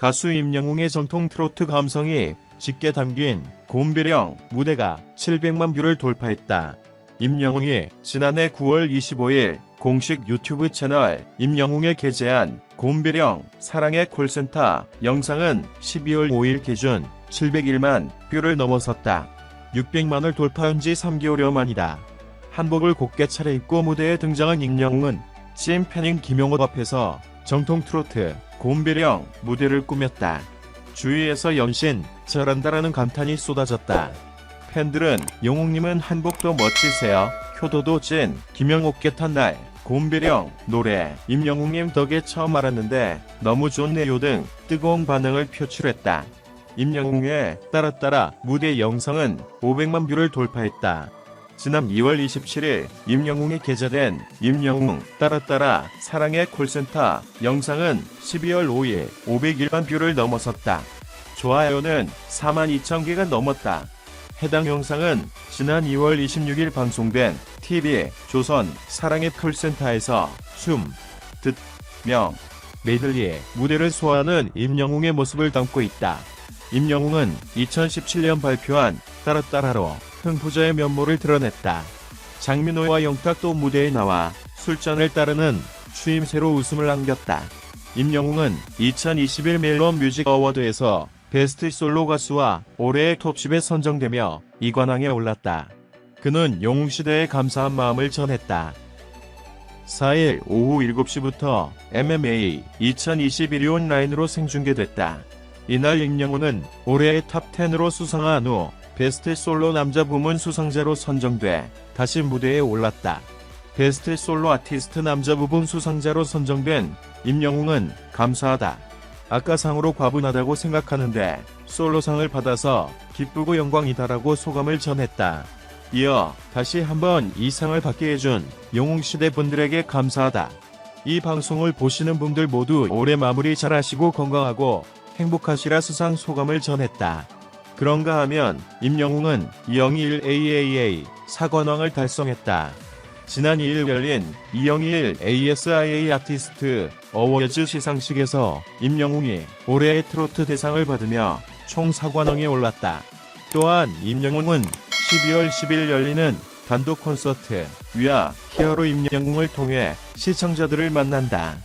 가수 임영웅의 정통 트로트 감성이 짙게 담긴 곰비령 무대가 700만 뷰를 돌파했다. 임영웅이 지난해 9월 25일 공식 유튜브 채널 임영웅에 게재한 곰비령 사랑의 콜센터 영상은 12월 5일 기준 701만 뷰를 넘어섰다. 600만을 돌파한 지 3개월여 만이다. 한복을 곱게 차려입고 무대에 등장한 임영웅은 찐 팬인 김용호 앞에서 정통 트로트 곰비령 무대를 꾸몄다. 주위에서 연신 잘한다라는 감탄이 쏟아졌다. 팬들은 영웅님은 한복도 멋지세요. 효도도 찐 김영옥 겟한 날 곰비령 노래 임영웅님 덕에 처음 알았는데 너무 좋네요 등 뜨거운 반응을 표출했다. 임영웅의 따라따라 무대 영상은 500만 뷰를 돌파했다. 지난 2월 27일 임영웅이 게재된 임영웅 따라따라 사랑의 콜센터 영상은 12월 5일 501만 뷰를 넘어섰다. 좋아요는 4만 2천 개가 넘었다. 해당 영상은 지난 2월 26일 방송된 TV 조선 사랑의 콜센터에서 숨, 듣, 명, 메들리의 무대를 소화하는 임영웅의 모습을 담고 있다. 임영웅은 2017년 발표한 따라따라로 흥부자의 면모를 드러냈다. 장민호와 영탁도 무대에 나와 술잔을 따르는 추임새로 웃음을 안겼다. 임영웅은 2021 멜론 뮤직 어워드에서 베스트 솔로 가수와 올해의 톱10에 선정되며 이관왕에 올랐다. 그는 영웅시대에 감사한 마음을 전했다. 4일 오후 7시부터 MMA 2021이 온라인으로 생중계됐다. 이날 임영웅은 올해의 탑10으로 수상한 후 베스트 솔로 남자 부문 수상자로 선정돼 다시 무대에 올랐다. 베스트 솔로 아티스트 남자 부분 수상자로 선정된 임영웅은 감사하다. 아까 상으로 과분하다고 생각하는데 솔로상을 받아서 기쁘고 영광이다라고 소감을 전했다. 이어 다시 한번 이 상을 받게 해준 영웅시대 분들에게 감사하다. 이 방송을 보시는 분들 모두 올해 마무리 잘 하시고 건강하고 행복하시라 수상 소감을 전했다. 그런가 하면 임영웅은 201AAA 사관왕을 달성했다. 지난 2일 열린 201 ASIA 아티스트 어워즈 시상식에서 임영웅이 올해의 트로트 대상을 받으며 총 사관왕에 올랐다. 또한 임영웅은 12월 10일 열리는 단독 콘서트 위아 히어로 임영웅을 통해 시청자들을 만난다.